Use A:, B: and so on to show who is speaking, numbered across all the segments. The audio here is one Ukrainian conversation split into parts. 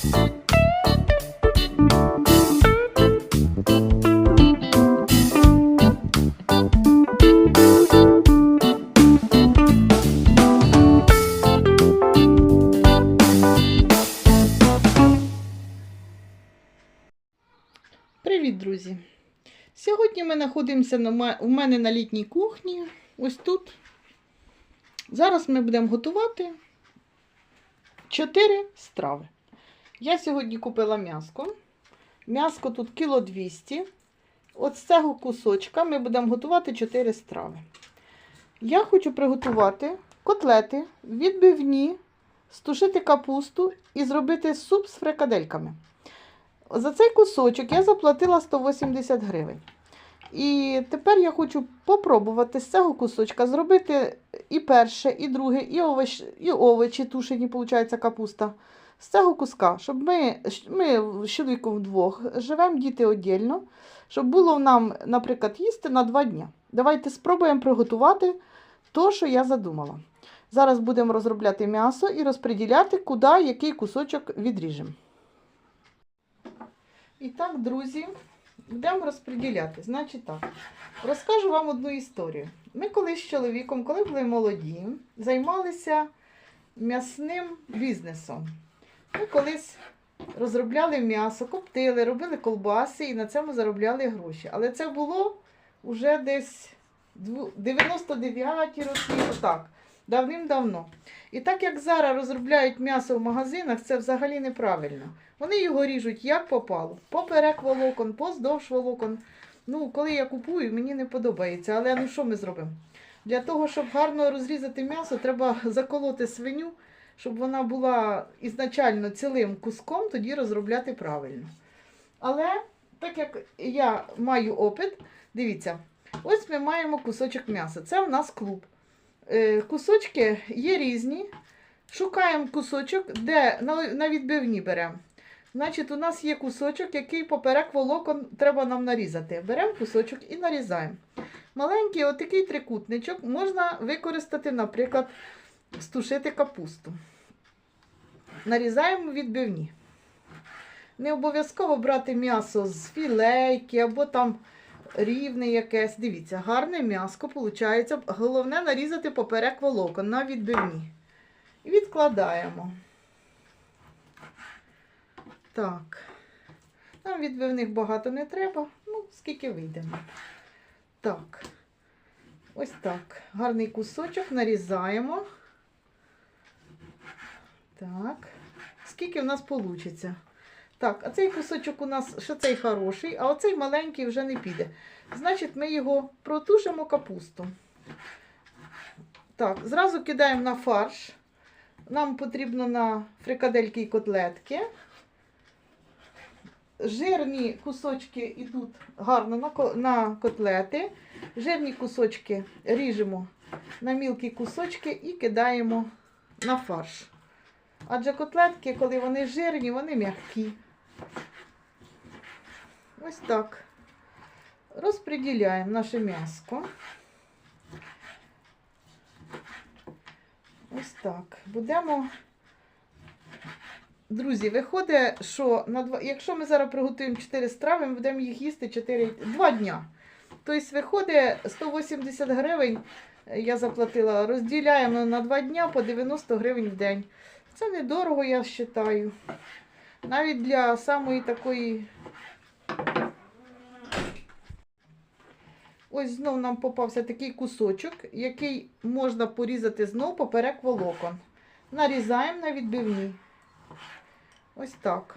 A: Привіт, друзі! Сьогодні ми знаходимося на у мене на літній кухні. Ось тут. Зараз ми будемо готувати 4 страви. Я сьогодні купила м'яско. М'яско тут кіло 200. От з цього кусочка ми будемо готувати 4 страви. Я хочу приготувати котлети, відбивні, стушити капусту і зробити суп з фрикадельками. За цей кусочок я заплатила 180 гривень. І тепер я хочу попробувати з цього кусочка зробити і перше, і друге, і, овоч, і овочі тушені, виходить, капуста. З цього куска, щоб ми, ми з чоловіком вдвох живемо діти віддільно, щоб було нам, наприклад, їсти на два дні. Давайте спробуємо приготувати то, що я задумала. Зараз будемо розробляти м'ясо і розподіляти, куди який кусочок відріжемо. І так, друзі, будемо розподіляти. Значить так, розкажу вам одну історію. Ми колись з чоловіком, коли були молоді, займалися м'ясним бізнесом. Ми колись розробляли м'ясо, коптили, робили колбаси і на цьому заробляли гроші. Але це було вже десь 99-ті роки, отак, давним-давно. І так як зараз розробляють м'ясо в магазинах, це взагалі неправильно. Вони його ріжуть як попало. Поперек волокон, поздовж волокон. Ну, коли я купую, мені не подобається. Але ну що ми зробимо? Для того, щоб гарно розрізати м'ясо, треба заколоти свиню, щоб вона була ізначально цілим куском, тоді розробляти правильно. Але так як я маю опит, дивіться, ось ми маємо кусочок м'яса. Це у нас клуб. Е, Кусочки є різні. Шукаємо кусочок, де на відбивні беремо. Значить, у нас є кусочок, який поперек волокон треба нам нарізати. Беремо кусочок і нарізаємо. Маленький отакий трикутничок можна використати, наприклад, стушити капусту. Нарізаємо відбивні. Не обов'язково брати м'ясо з філейки або там рівне якесь. Дивіться, гарне м'яско виходить. Головне нарізати поперек волокон на відбивні. І відкладаємо. Так. Нам відбивних багато не треба. Ну, скільки вийдемо. Так. Ось так. Гарний кусочок нарізаємо. Так. Скільки в нас вийде? Так, а цей кусочок у нас ще цей хороший, а оцей маленький вже не піде. Значить, ми його протушимо капусту. Так, зразу кидаємо на фарш. Нам потрібно на фрикадельки і котлетки. Жирні кусочки йдуть гарно на котлети. Жирні кусочки ріжемо на мілкі кусочки і кидаємо на фарш. Адже котлетки, коли вони жирні, вони м'які. Ось так. Розподіляємо наше м'яско. Ось так. Будемо. Друзі, виходить, що на два... якщо ми зараз приготуємо 4 страви, ми будемо їх їсти 4... 2 дня. Тобто, виходить 180 гривень, е, я заплатила, розділяємо на 2 дня по 90 гривень в день. Це недорого, я вважаю. Навіть для самої такої. Ось знов нам попався такий кусочок, який можна порізати знов поперек волокон. Нарізаємо на відбивні. Ось так.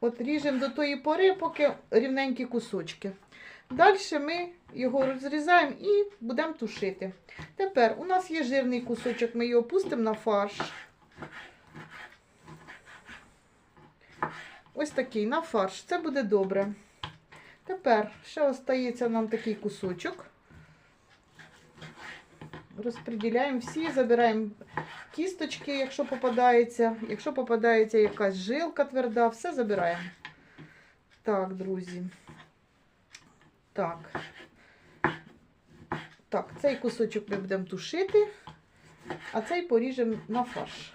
A: От ріжемо до тої пори, поки рівненькі кусочки. Далі ми його розрізаємо і будемо тушити. Тепер у нас є жирний кусочок, ми його пустимо на фарш. Ось такий на фарш. Це буде добре. Тепер ще остається нам такий кусочок. Розподіляємо всі, забираємо кісточки, якщо попадається. Якщо попадається якась жилка тверда, все забираємо. Так, друзі. Так, Так, цей кусочок ми будемо тушити, а цей поріжемо на фарш.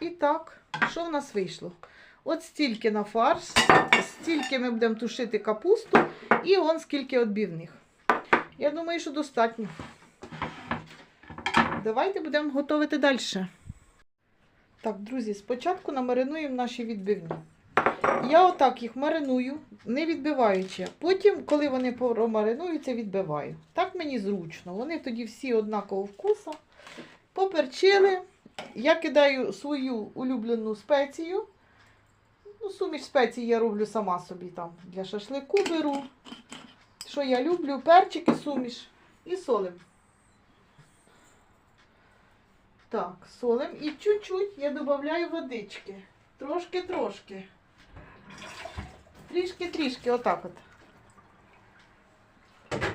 A: І так, що в нас вийшло? От стільки на фарш, стільки ми будемо тушити капусту і он скільки відбивних. Я думаю, що достатньо. Давайте будемо готувати далі. Так, друзі, спочатку намаринуємо наші відбивні. Я отак їх мариную, не відбиваючи. Потім, коли вони промаринуються, відбиваю. Так мені зручно. Вони тоді всі однакового вкусу. Поперчили. Я кидаю свою улюблену спецію. Ну, суміш спецій я роблю сама собі там для шашлику беру. Що я люблю? Перчики суміш і солим. Так, солим. І чуть-чуть я додаю водички. Трошки-трошки. Трішки-трішки, отак от.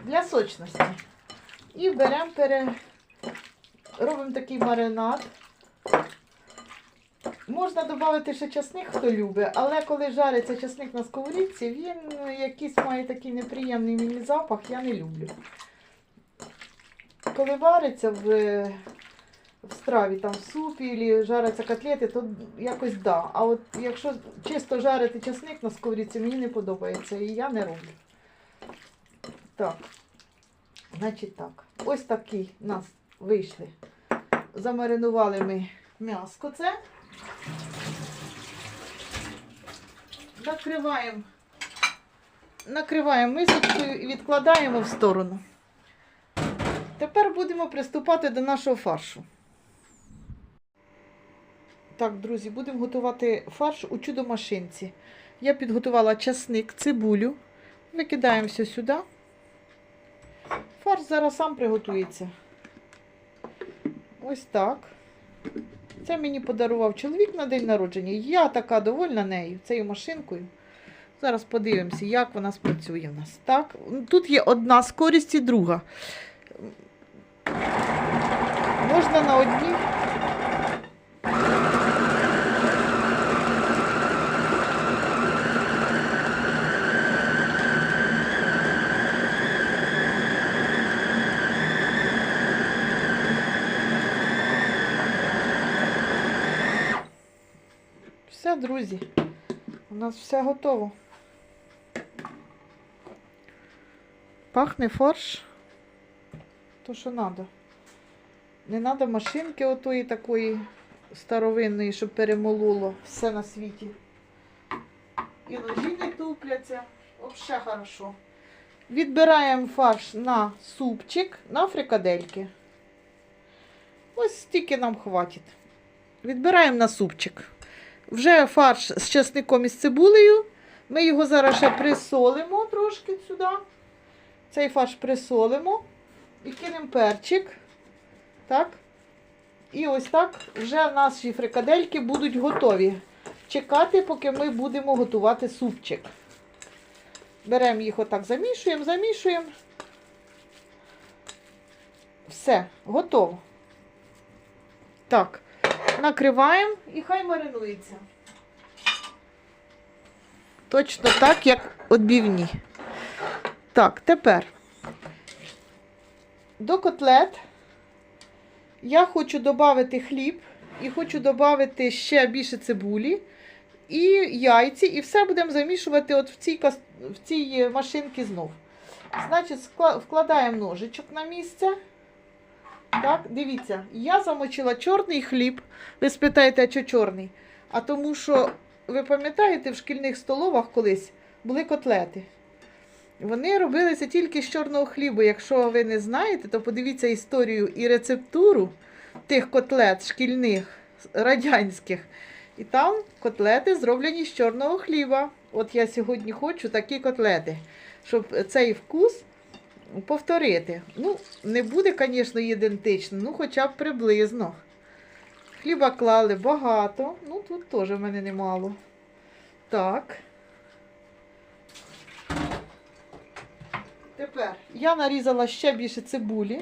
A: Для сочності. І беремо, пере... робимо такий маринад. Можна додати ще часник, хто любить, але коли жариться часник на сковорідці, він якийсь має такий неприємний мені запах, я не люблю. Коли вариться в, в страві, там в супі, або жаряться котлети, то якось да. А от якщо чисто жарити часник на сковорідці, мені не подобається і я не роблю. Так, значить так. Ось такий у нас вийшли. Замаринували ми м'яско це. Накриваємо, накриваємо мисочкою і відкладаємо в сторону. Тепер будемо приступати до нашого фаршу. Так, друзі, будемо готувати фарш у чудо-машинці. Я підготувала часник, цибулю. Викидаємо все сюди. Фарш зараз сам приготується. Ось так. Це мені подарував чоловік на день народження. Я така довольна нею, цією машинкою. Зараз подивимося, як вона спрацює в нас. Так, тут є одна скорість і друга. Можна на одній. Все, друзі, у нас все готово. Пахне фарш. То, що треба. Не треба машинки отої такої старовинної, щоб перемололо все на світі. І ножі не тупляться. Взагалі хорошо. Відбираємо фарш на супчик, на фрикадельки. Ось стільки нам хватить. Відбираємо на супчик. Вже фарш з часником і з цибулею. Ми його зараз ще присолимо трошки сюди. Цей фарш присолимо і кинемо перчик. Так. І ось так вже наші фрикадельки будуть готові. Чекати, поки ми будемо готувати супчик. Беремо їх отак, замішуємо, замішуємо. Все, готово. Так, накриваємо і хай маринується. Точно так, як відбивні. Так, тепер до котлет я хочу додати хліб і хочу додати ще більше цибулі і яйці, і все будемо замішувати от в цій, в цій машинці знов. Значить, вкладаємо ножичок на місце. Так, дивіться, я замочила чорний хліб. Ви спитаєте, що чорний? А тому що, ви пам'ятаєте, в шкільних столовах колись були котлети. Вони робилися тільки з чорного хлібу. Якщо ви не знаєте, то подивіться історію і рецептуру тих котлет шкільних, радянських. І там котлети зроблені з чорного хліба. От я сьогодні хочу такі котлети, щоб цей вкус повторити. Ну, не буде, звісно, ідентично, ну хоча б приблизно. Хліба клали багато, ну тут теж в мене немало. Так. Тепер я нарізала ще більше цибулі.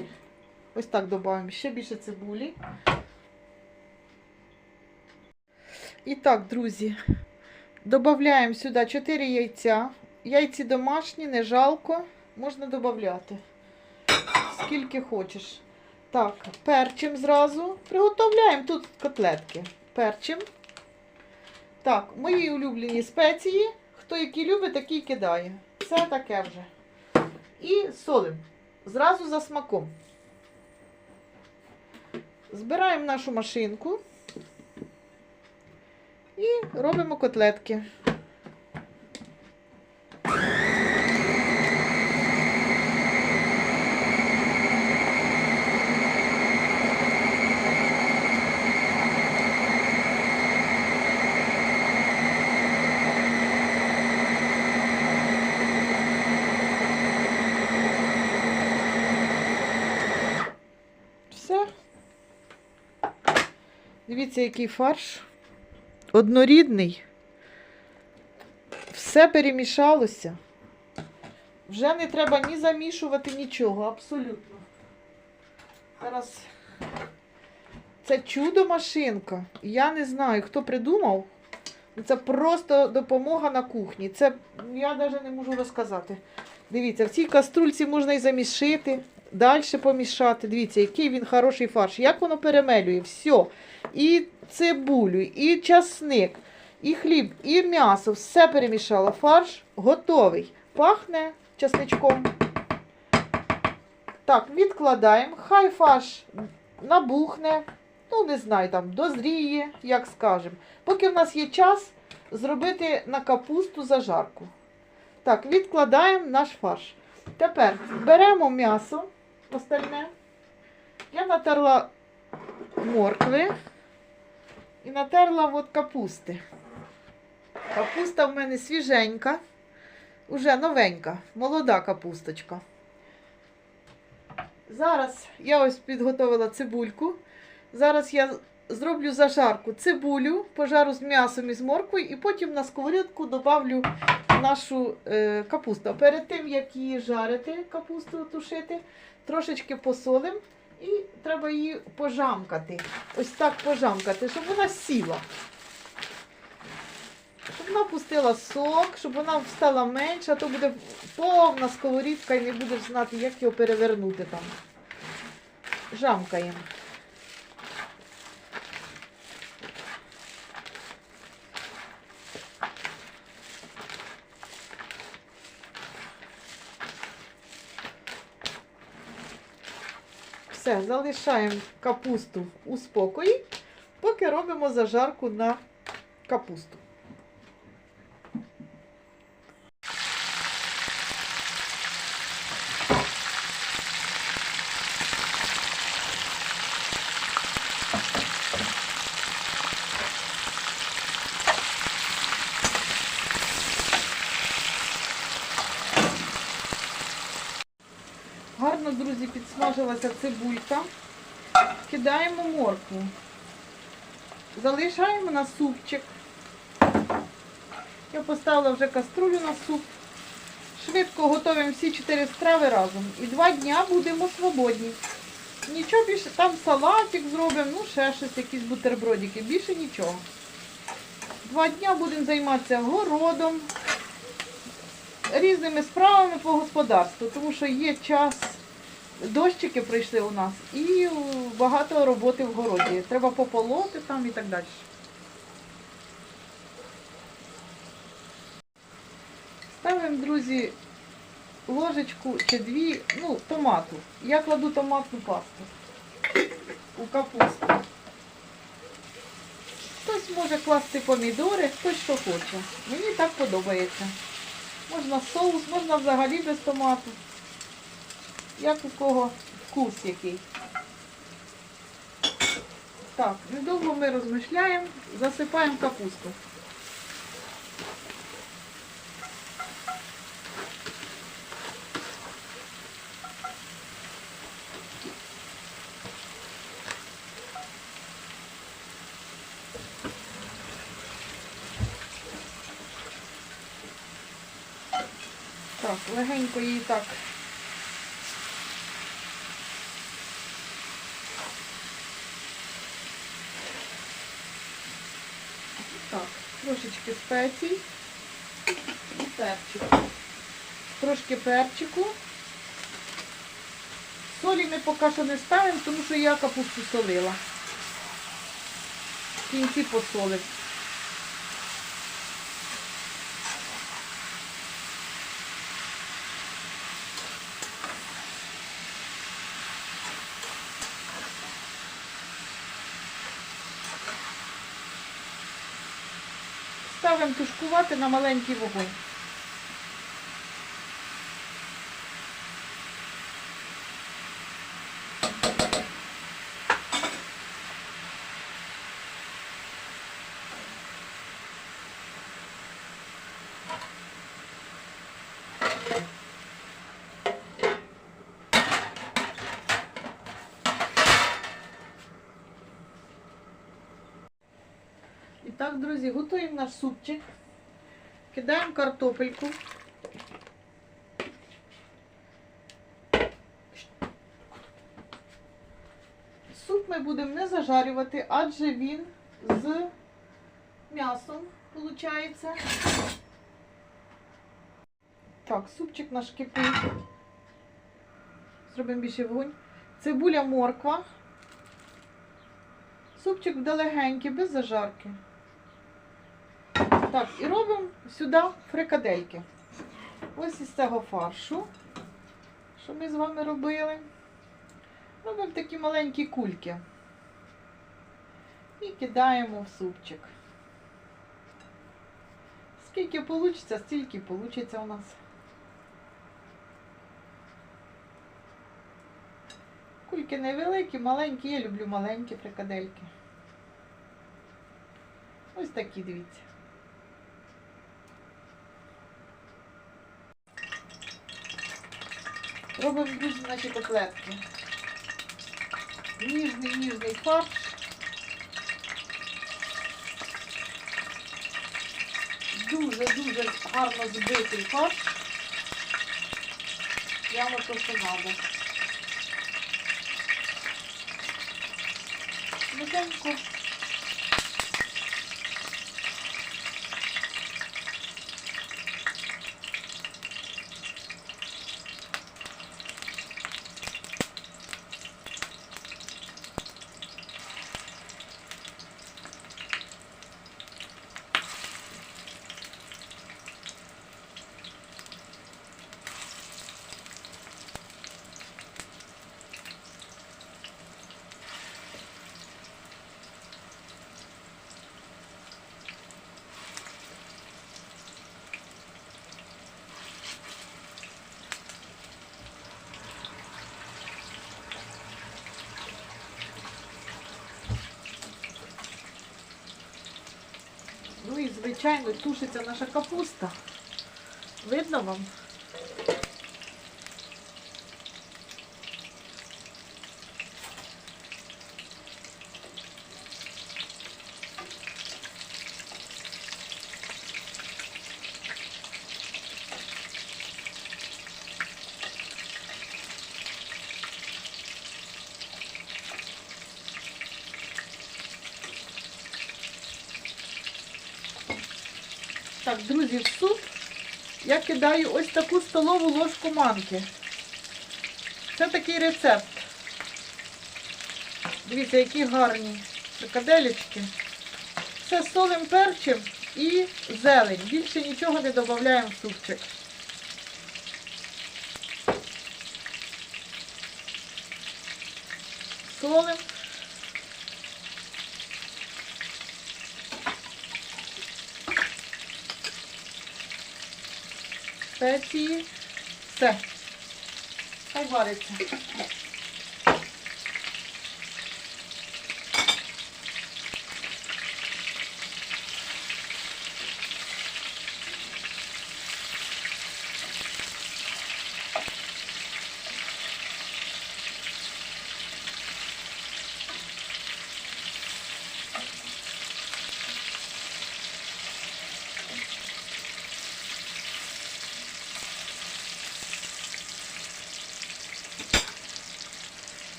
A: Ось так додаємо ще більше цибулі. І так, друзі, додаємо сюди 4 яйця. Яйці домашні, не жалко, можна додати. Скільки хочеш. Так, перчим зразу. Приготовляємо тут котлетки. Перчим. Так, мої улюблені спеції. Хто які любить, такі кидає. Це таке вже. І солим. Зразу за смаком. Збираємо нашу машинку і робимо котлетки. Все. Дивіться, який фарш. Однорідний. Все перемішалося. Вже не треба ні замішувати нічого, абсолютно. Зараз це чудо машинка. Я не знаю, хто придумав. Це просто допомога на кухні. Це я навіть не можу розказати. Дивіться, в цій каструльці можна і замішити, далі помішати. Дивіться, який він хороший фарш. Як воно перемелює. Все. І цибулю, і часник, і хліб, і м'ясо. Все перемішало. Фарш готовий. Пахне часничком. Так, відкладаємо. Хай фарш набухне. Ну, не знаю, там, дозріє, як скажемо. Поки в нас є час зробити на капусту зажарку. Так, відкладаємо наш фарш. Тепер беремо м'ясо остальне. Я натерла моркви і натерла от капусти. Капуста в мене свіженька, уже новенька, молода капусточка. Зараз я ось підготовила цибульку. Зараз я зроблю зажарку цибулю, пожару з м'ясом і з морквою, і потім на сковорідку добавлю нашу е, капусту. Перед тим, як її жарити, капусту тушити, трошечки посолим і треба її пожамкати. Ось так пожамкати, щоб вона сіла. Щоб вона пустила сок, щоб вона стала менша, то буде повна сковорідка і не будеш знати, як його перевернути там. Жамкаємо. Все, залишаємо капусту у спокої, поки робимо зажарку на капусту. Гарно, друзі, підсмажилася цибулька. Кидаємо моркву. Залишаємо на супчик. Я поставила вже каструлю на суп. Швидко готуємо всі чотири страви разом. І два дня будемо свободні. Нічого більше, там салатик зробимо, ну ще щось, якісь бутербродики. Більше нічого. Два дня будемо займатися городом, різними справами по господарству, тому що є час, дощики прийшли у нас і багато роботи в городі. Треба пополоти там і так далі. Ставимо, друзі, ложечку чи дві, ну, томату. Я кладу томатну пасту у капусту. Хтось може класти помідори, хтось що хоче. Мені так подобається. Можна соус, можна взагалі без томату. Як у кого вкус який. Так, недовго ми розмишляємо, засипаємо капусту. Так, легенько її так. Трошечки спецій і перчику. Трошки перчику. Солі ми поки що не ставимо, тому що я капусту солила. В кінці посолив. Ставимо тушкувати на маленький вогонь. І так, друзі, готуємо наш супчик. Кидаємо картопельку. Суп ми будемо не зажарювати, адже він з м'ясом виходить. Так, супчик наш кипить. Зробимо більше вогонь. Цибуля морква. Супчик буде легенький, без зажарки. Так, і робимо сюди фрикадельки. Ось із цього фаршу, що ми з вами робили. Робимо такі маленькі кульки. І кидаємо в супчик. Скільки вийде, стільки вийде у нас. Кульки невеликі, маленькі, я люблю маленькі фрикадельки. Ось такі, дивіться. Робимо дуже наші котлетки. Ніжний, ніжний фарш. Дуже-дуже гарно збитий фарш. Прямо то, що треба. Швиденько. Ну і, звичайно, тушиться наша капуста. Видно вам? Друзі, в суп я кидаю ось таку столову ложку манки. Це такий рецепт. Дивіться, які гарні фрикаделечки. Все солим перчем і зелень. Більше нічого не додаємо в супчик. Солим. Спеції. Все. Хай вариться.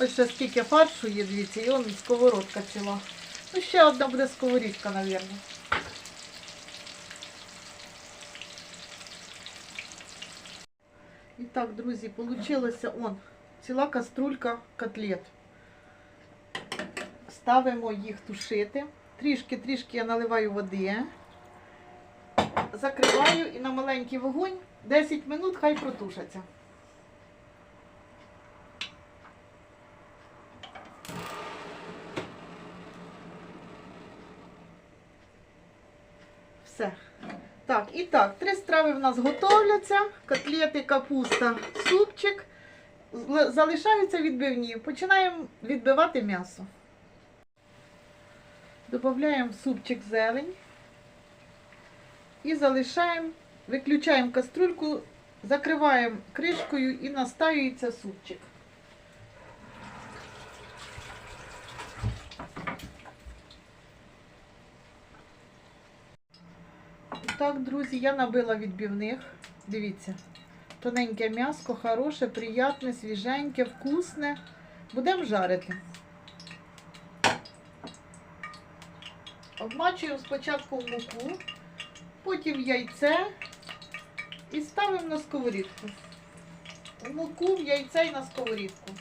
A: Ось ще скільки фаршу є, дивіться, і он сковородка ціла. Ну, ще одна буде сковорідка, мабуть. І так, друзі, вийшло он, ціла каструлька котлет. Ставимо їх тушити. Трішки-трішки я наливаю води. Закриваю і на маленький вогонь 10 минут хай протушаться. Все. Так, і так, три страви в нас готовляться. Котлети, капуста, супчик. Залишаються відбивні. Починаємо відбивати м'ясо. Додаємо в супчик зелень. І залишаємо, виключаємо каструльку, закриваємо кришкою і настаюється супчик. Так, друзі, я набила відбивних. Дивіться. Тоненьке м'яско, хороше, приятне, свіженьке, вкусне. Будемо жарити. Обмачуємо спочатку муку, потім яйце і ставимо на сковорідку. В муку, яйце і на сковорідку.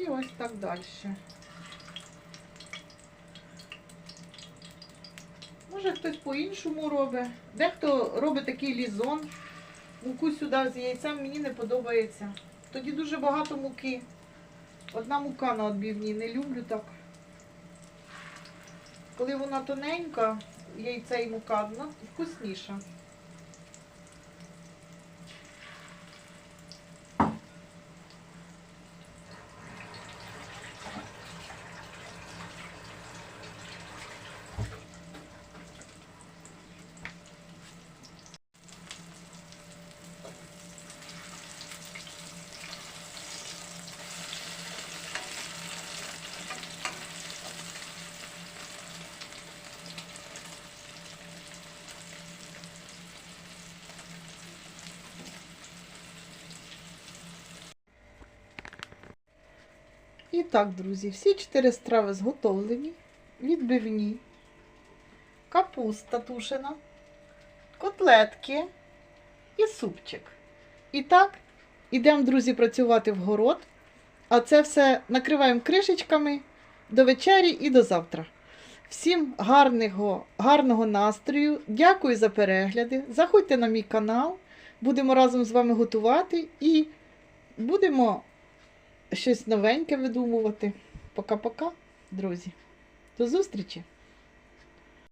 A: І ось так далі. Може хтось по-іншому робить. Дехто робить такий лізон. Муку сюди з яйцем мені не подобається. Тоді дуже багато муки. Одна мука на відбивній, не люблю так. Коли вона тоненька, яйце і мука, вона вкусніша. І так, друзі, всі чотири страви зготовлені, відбивні, капуста тушена, котлетки і супчик. І так, ідемо, друзі, працювати в город. А це все накриваємо кришечками до вечері і до завтра. Всім гарного, гарного настрою. Дякую за перегляди. Заходьте на мій канал. Будемо разом з вами готувати і будемо щось новеньке видумувати. Пока-пока, друзі. До зустрічі!